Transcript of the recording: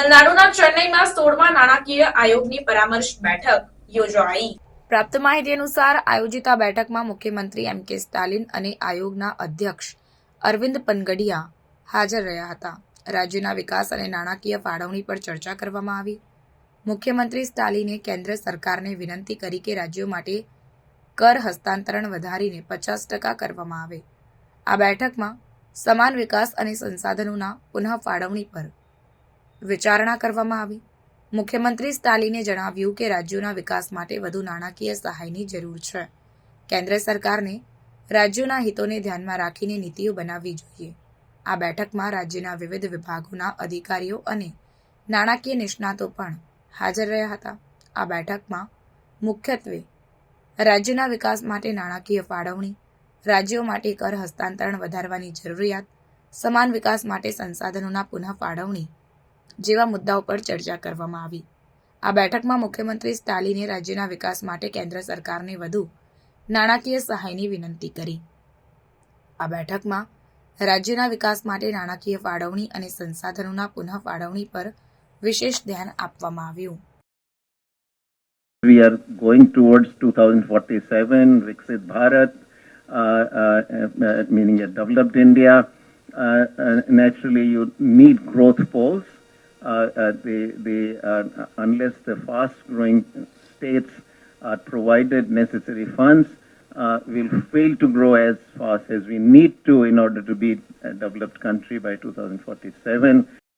તમિલનાડુના ચેન્નઈમાં સોળમા નાણાકીય આયોગની પરામર્શ બેઠક યોજાઈ. પ્રાપ્ત માહિતી અનુસાર આયોજિત આ બેઠકમાં મુખ્યમંત્રી એમ કે સ્ટાલિન અને આયોગના અધ્યક્ષ અરવિંદ પનગડિયા હાજર રહ્યા હતા. રાજ્યના વિકાસ અને નાણાકીય ફાળવણી પર ચર્ચા કરવામાં આવી. મુખ્યમંત્રી સ્ટાલિને કેન્દ્ર સરકારને વિનંતી કરી કે રાજ્યો માટે કર હસ્તાંતરણ વધારીને પચાસ ટકા કરવામાં આવે. આ બેઠકમાં સમાન વિકાસ અને સંસાધનોના પુનઃ ફાળવણી પર વિચારણા કરવામાં આવી. મુખ્યમંત્રી સ્ટાલિને જણાવ્યું કે રાજ્યોના વિકાસ માટે વધુ નાણાકીય સહાયની જરૂર છે. કેન્દ્ર સરકારને રાજ્યોના હિતોને ધ્યાનમાં રાખીને નીતિઓ બનાવવી જોઈએ. આ બેઠકમાં રાજ્યના વિવિધ વિભાગોના અધિકારીઓ અને નાણાકીય નિષ્ણાતો પણ હાજર રહ્યા હતા. આ બેઠકમાં મુખ્યત્વે રાજ્યના વિકાસ માટે નાણાકીય ફાળવણી, રાજ્યો માટે કર હસ્તાંતરણ વધારવાની જરૂરિયાત, સમાન વિકાસ માટે સંસાધનોના પુનઃ ફાળવણી જેવા મુદ્દાઓ પર ચર્ચા કરવામાં આવી આ બેઠકમાં મુખ્યમંત્રી સ્ટાલિને રાજ્યના વિકાસ માટે કેન્દ્ર સરકારને વધુ નાણાકીય સહાયની વિનંતી કરી આ બેઠકમાં રાજ્યના વિકાસ માટે નાણાકીય ફાળવણી અને સંસાધનોના પુનઃ ફાળવણી પર વિશેષ ધ્યાન આપવામાં આવ્યું We are going towards 2047, Viksit Bharat, uh, uh, uh, meaning a developed India. Uh, uh, naturally, you need growth. Uh, uh, the, the, uh, unless the fast-growing states are provided necessary funds, uh, will fail to grow as fast as we need to in order to be a developed country by 2047.